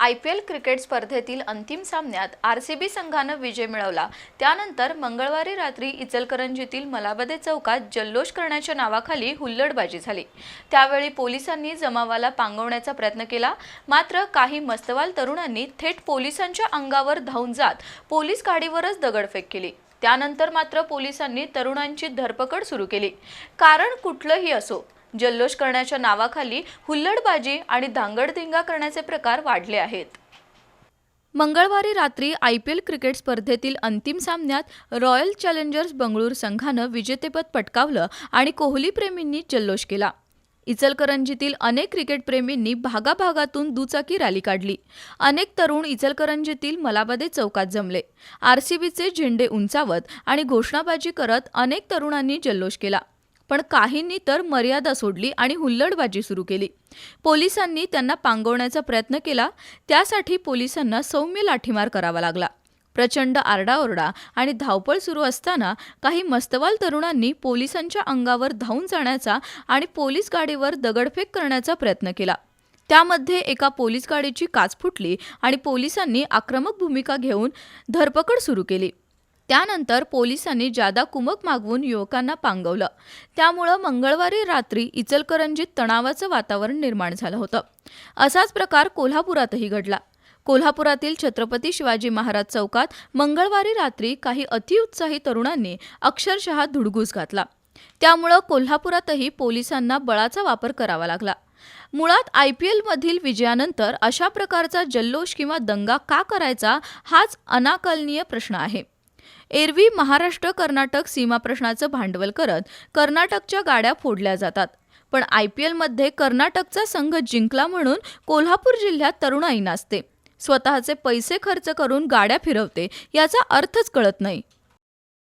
I P L cricket स्पर्धेतील अंतिम सामन्यात आर सी बी संघानं विजय मिळवला. त्यानंतर मंगळवारी रात्री इचलकरंजीतील मलाबदे चौकात जल्लोष करण्याच्या नावाखाली हुल्लडबाजी झाली. त्यावेळी पोलिसांनी जमावाला पांगवण्याचा प्रयत्न केला. मात्र काही मस्तवाल तरुणांनी थेट पोलिसांच्या अंगावर धावून जात पोलीस गाडीवरच दगडफेक केली. त्यानंतर मात्र पोलिसांनी तरुणांची धरपकड सुरू केली. कारण कुठलंही असो जल्लोष करण्याच्या नावाखाली हुल्लडबाजी आणि धांगडधिंगा करण्याचे प्रकार वाढले आहेत. मंगळवारी रात्री आय पी एल क्रिकेट स्पर्धेतील अंतिम सामन्यात रॉयल चॅलेंजर्स बंगळूर संघानं विजेतेपद पटकावलं आणि कोहलीप्रेमींनी जल्लोष केला. इचलकरंजीतील अनेक क्रिकेटप्रेमींनी भागाभागातून दुचाकी रॅली काढली. अनेक तरुण इचलकरंजीतील मलाबदे चौकात जमले. आरसीबीचे झेंडे उंचावत आणि घोषणाबाजी करत अनेक तरुणांनी जल्लोष केला. पण काहींनी तर मर्यादा सोडली आणि हुल्लडबाजी सुरू केली. पोलिसांनी त्यांना पांगवण्याचा प्रयत्न केला त्यासाठी पोलिसांना सौम्य लाठीमार करावा लागला. प्रचंड आरडाओरडा आणि धावपळ सुरू असताना काही मस्तवाल तरुणांनी पोलिसांच्या अंगावर धावून जाण्याचा आणि पोलीस गाडीवर दगडफेक करण्याचा प्रयत्न केला. त्यामध्ये एका पोलीस गाडीची काच फुटली आणि पोलिसांनी आक्रमक भूमिका घेऊन धरपकड सुरू केली. त्यानंतर पोलिसांनी जादा कुमक मागवून युवकांना पांगवलं. त्यामुळं मंगळवारी रात्री इचलकरंजीत तणावाचं वातावरण निर्माण झालं होतं. असाच प्रकार कोल्हापुरातही घडला. कोल्हापुरातील छत्रपती शिवाजी महाराज चौकात मंगळवारी रात्री काही अतिउत्साही तरुणांनी अक्षरशः धुडगूस घातला. त्यामुळं कोल्हापुरातही पोलिसांना बळाचा वापर करावा लागला. मुळात आय पी एलमधील विजयानंतर अशा प्रकारचा जल्लोष किंवा दंगा का करायचा हाच अनाकलनीय प्रश्न आहे. एरवी महाराष्ट्र कर्नाटक सीमा प्रश्नाचं भांडवल करत कर्नाटकच्या गाड्या फोडल्या जातात. पण आय पी एलमध्ये कर्नाटकचा संघ जिंकला म्हणून कोल्हापूर जिल्ह्यात तरुणाई नाचते. स्वतःचे पैसे खर्च करून गाड्या फिरवते याचा अर्थच कळत नाही.